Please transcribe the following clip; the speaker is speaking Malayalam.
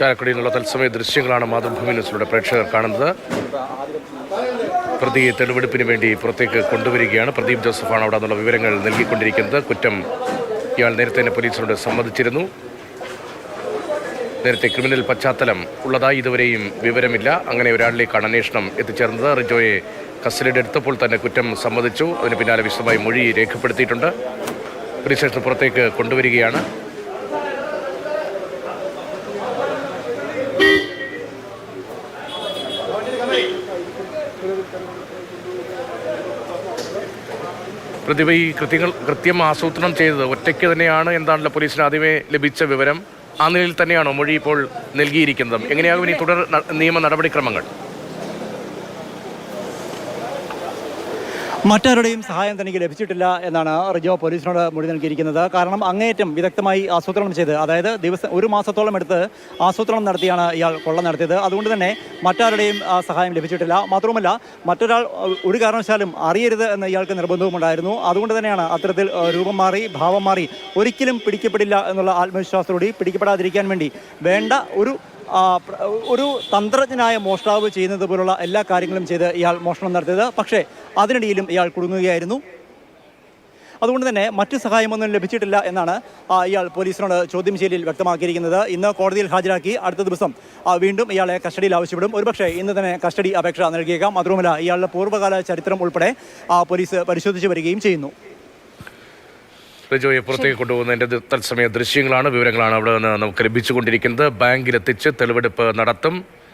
ചാലക്കുടിയിൽ നിന്നുള്ള തത്സമയ ദൃശ്യങ്ങളാണ് മാതൃഭൂമി ന്യൂസിലൂടെ പ്രേക്ഷകർ കാണുന്നത്. പ്രതിയെ തെളിവെടുപ്പിന് വേണ്ടി പുറത്തേക്ക് കൊണ്ടുവരികയാണ്. പ്രദീപ് ജോസഫാണ് അവിടെ നിന്നുള്ള വിവരങ്ങൾ നൽകിക്കൊണ്ടിരിക്കുന്നത്. കുറ്റം ഇയാൾ നേരത്തെ തന്നെ പോലീസിനോട് സമ്മതിച്ചിരുന്നു. നേരത്തെ ക്രിമിനൽ പശ്ചാത്തലം ഉള്ളതായി ഇതുവരെയും വിവരമില്ല. അങ്ങനെ ഒരാളിലേക്കാണ് അന്വേഷണം എത്തിച്ചേർന്നത്. റിജോയെ കസ്റ്റഡിയിൽ എടുത്തപ്പോൾ തന്നെ കുറ്റം സമ്മതിച്ചു. അതിന് പിന്നാലെ വിശദമായി മൊഴി രേഖപ്പെടുത്തിയിട്ടുണ്ട്. പോലീസ് സ്റ്റേഷന് പുറത്തേക്ക് കൊണ്ടുവരികയാണ്. പ്രതിഭ ഈ കൃത്യങ്ങൾ കൃത്യം ആസൂത്രണം ചെയ്തത് ഒറ്റയ്ക്ക് തന്നെയാണ് എന്താണല്ലോ പോലീസിന് ആദ്യമേ ലഭിച്ച വിവരം? ആ നിലയിൽ തന്നെയാണോ മൊഴി ഇപ്പോൾ നൽകിയിരിക്കുന്നത്? എങ്ങനെയാകും ഇനി തുടർ നിയമ നടപടിക്രമങ്ങൾ? മറ്റാരുടെയും സഹായം തനിക്ക് ലഭിച്ചിട്ടില്ല എന്നാണ് റിജോ പോലീസിനോട് മൊഴി നൽകിയിരിക്കുന്നത്. കാരണം അങ്ങേയറ്റം വിദഗ്ധമായി ആസൂത്രണം ചെയ്ത് അതായത് ദിവസം ഒരു മാസത്തോളം എടുത്ത് ആസൂത്രണം നടത്തിയാണ് ഇയാൾ കൊള്ള നടത്തിയത്. അതുകൊണ്ട് തന്നെ മറ്റാരുടെയും സഹായം ലഭിച്ചിട്ടില്ല. മാത്രവുമല്ല മറ്റൊരാൾ ഒരു കാരണവശാലും അറിയരുത് എന്ന് ഇയാൾക്ക് നിർബന്ധവുമുണ്ടായിരുന്നു അതുകൊണ്ട് തന്നെയാണ് അത്തരത്തിൽ രൂപം മാറി ഭാവം മാറി ഒരിക്കലും പിടിക്കപ്പെടില്ല എന്നുള്ള ആത്മവിശ്വാസത്തോടെ പിടിക്കപ്പെടാതിരിക്കാൻ വേണ്ടി വേണ്ട ഒരു ഒരു തന്ത്രജ്ഞനായ മോഷ്ടാവ് ചെയ്യുന്നത് പോലുള്ള എല്ലാ കാര്യങ്ങളും ചെയ്ത് ഇയാൾ മോഷണം നടത്തിയത്. പക്ഷേ അതിനിടയിലും ഇയാൾ കുടുങ്ങുകയായിരുന്നു. അതുകൊണ്ട് തന്നെ മറ്റ് സഹായമൊന്നും ലഭിച്ചിട്ടില്ല എന്നാണ് ഇയാൾ പോലീസിനോട് ചോദ്യം ചെയ്യലിൽ വ്യക്തമാക്കിയിരിക്കുന്നത്. ഇന്ന് കോടതിയിൽ ഹാജരാക്കി അടുത്ത ദിവസം വീണ്ടും ഇയാളെ കസ്റ്റഡിയിൽ ആവശ്യപ്പെടും. ഒരുപക്ഷെ ഇന്ന് തന്നെ കസ്റ്റഡി അപേക്ഷ നൽകിയേക്കാം. മാത്രവുമല്ല ഇയാളുടെ പൂർവകാല ചരിത്രം ഉൾപ്പെടെ പോലീസ് പരിശോധിച്ച് വരികയും ചെയ്യുന്നു. റിജോയെ പുറത്തേക്ക് കൊണ്ടുപോകുന്നതിന്റെ ദ- തത്സമയ ദൃശ്യങ്ങളാണ് വിവരങ്ങളാണ് അവിടെ നിന്ന് നമുക്ക് ലഭിച്ചുകൊണ്ടിരിക്കുന്നത്. ബാങ്കിലെത്തിച്ച് തെളിവെടുപ്പ് നടത്തും.